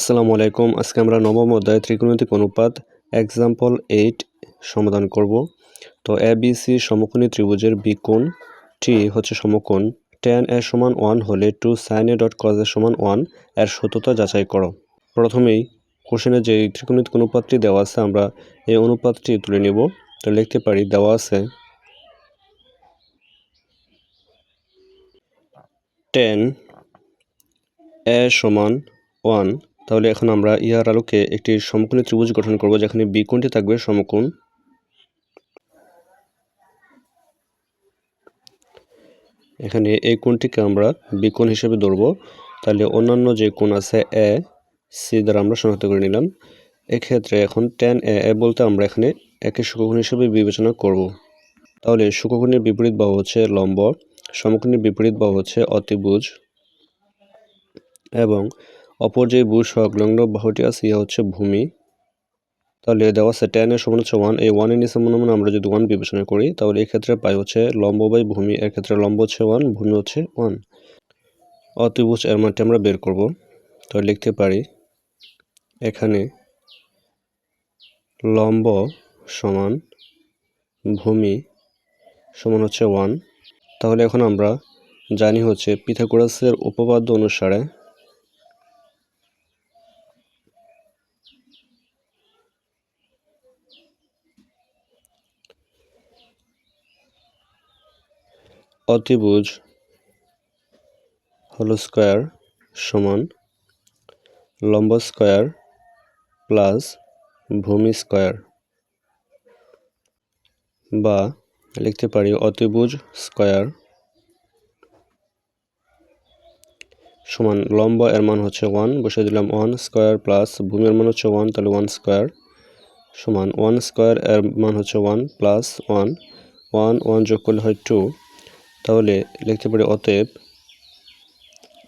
আসসালামু আলাইকুম। আজকে আমরা নবম অধ্যায় ত্রিকোণমিতিক অনুপাত এক্সাম্পল এইট সমাধান করব। তো এ বি সি সমকোণী ত্রিভুজের বিকোণ টি হচ্ছে সমকোণ। টেন এর সমান ওয়ান হলে two sine a dot cos এর সমান ওয়ানের সত্যতা যাচাই করো। প্রথমেই কোশ্চেনে যে ত্রিকোণমিতিক অনুপাতটি দেওয়া আছে, আমরা এই অনুপাতটি তুলে নিব। তো লিখতে পারি, দেওয়া আছে টেন এ সমান ওয়ান তাহলে এখন আমরা ইহার আলোকে একটি সমকোণী ত্রিভুজ গঠন করব, যেখানে বিকোণটি থাকবে সমকোণ। এখানে এই কোণটিকে আমরা বিকোণ হিসেবে ধরব। তাহলে অন্যান্য যে কোণ আছে এ, সি দ্বারা আমরা শনাক্ত করে নিলাম। এক্ষেত্রে এখন টেন এ এ বলতে আমরা এখানে একে সুকোণ হিসেবে বিবেচনা করব। তাহলে সুকোণের বিপরীত বাহু হচ্ছে লম্ব, সমকোণের বিপরীত বাহু হচ্ছে অতিভুজ এবং অপর যে ভূ সংলগ্ন বাহুটি আছে ইয়া হচ্ছে ভূমি। তাহলে দেওয়া আছে টেন এর সমান হচ্ছে ওয়ান এই ওয়ানের নিচে মনে মনে আমরা যদি ওয়ান বিবেচনা করি, তাহলে এই ক্ষেত্রে পাই হচ্ছে লম্ব বাই ভূমি। এর ক্ষেত্রে লম্ব হচ্ছে ওয়ান ভূমি হচ্ছে ওয়ান অতিভুজ এর মানটি আমরা বের করব। তো লিখতে পারি, এখানে লম্ব সমান ভূমি সমান হচ্ছে ওয়ান তাহলে এখন আমরা জানি হচ্ছে পিথাগোরাসের উপপাদ্য অনুসারে অতিভুজ হল স্কোয়ার সমান লম্ব স্কোয়ার প্লাস ভূমি স্কোয়ার। বা লিখতে পারি অতিভুজ স্কোয়ার সমান লম্ব এর মান হচ্ছে ওয়ান বসে দিলাম ওয়ান স্কোয়ার প্লাস ভূমির মান হচ্ছে ওয়ান তাহলে ওয়ান স্কোয়ার সমান ওয়ান স্কোয়ার এর মান হচ্ছে one plus one one one যোগ করলে হয় টু তাহলে লিখতে পারি অতএব,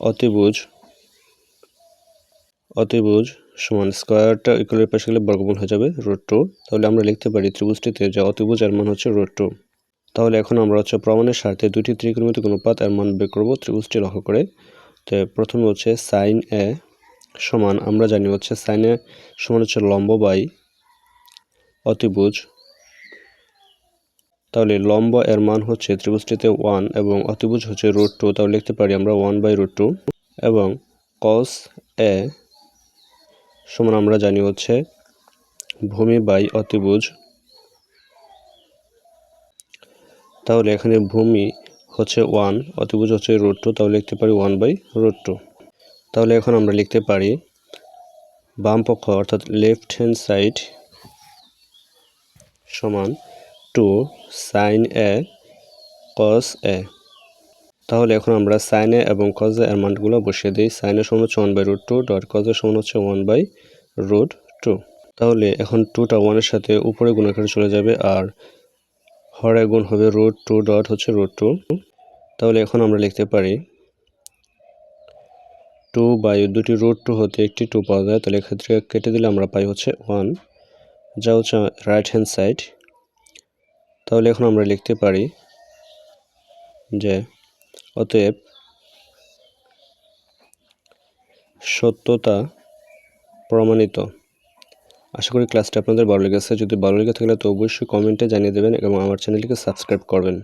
অতিভুজ অতিভুজ সমান স্কোয়ারটা ইকুয়ালের পাশে গেলে বর্গমূল হয়ে যাবে রোড টু তাহলে আমরা লিখতে পারি ত্রিভুজটিতে যে অতিভুজ এর মান হচ্ছে রোড টু তাহলে এখন আমরা হচ্ছে প্রমাণের স্বার্থে দুটি ত্রিকোণমিতিক অনুপাত এর মান বের করব ত্রিভুজটি লক্ষ্য করে। তো প্রথমে হচ্ছে সাইন এ সমান, আমরা জানি হচ্ছে সাইন এ সমান হচ্ছে লম্ব বাই অতিভুজ তাহলে লম্ব এর মান হচ্ছে ত্রিভুজটিতে ওয়ান এবং অতিভুজ হচ্ছে রুট টু তাহলে লিখতে পারি আমরা ওয়ান বাই রুট টু এবং কস এ সমান আমরা জানি হচ্ছে ভূমি বাই অতিভুজ। তাহলে এখানে ভূমি হচ্ছে ওয়ান অতিভুজ হচ্ছে রুট টু তাহলে লিখতে পারি ওয়ান বাই রুট টু তাহলে এখন আমরা লিখতে পারি বাম পক্ষ অর্থাৎ লেফট হ্যান্ড সাইড সমান two sine a cos a তাহলে এখন আমরা সাইন এবং কজ এর মানগুলো বসিয়ে দিই। সাইন এর সমান হচ্ছে one by root two dot cos এর সমান হচ্ছে ওয়ান বাই রুট টু তাহলে এখন টুটা ওয়ানের সাথে উপরে গুণাকারে চলে যাবে আর হরে গুণ হবে রুট টু ডট হচ্ছে রুট টু তাহলে এখন আমরা লিখতে পারি টু বাই দুটি রুট টু হতে একটি টু পাওয়া যায়। তাহলে এক্ষেত্রে কেটে দিলে আমরা পাই হচ্ছে ওয়ান যা হচ্ছে রাইট হ্যান্ড সাইড তাহলে এখন আমরা লিখতে পারি যে অতএব সত্যতা প্রমাণিত। আশা করি ক্লাসটা আপনাদের ভালো লেগেছে। যদি ভালো লেগে থাকলে তো অবশ্যই কমেন্টে জানিয়ে দেবেন এবং আমার চ্যানেলটিকে সাবস্ক্রাইব করবেন।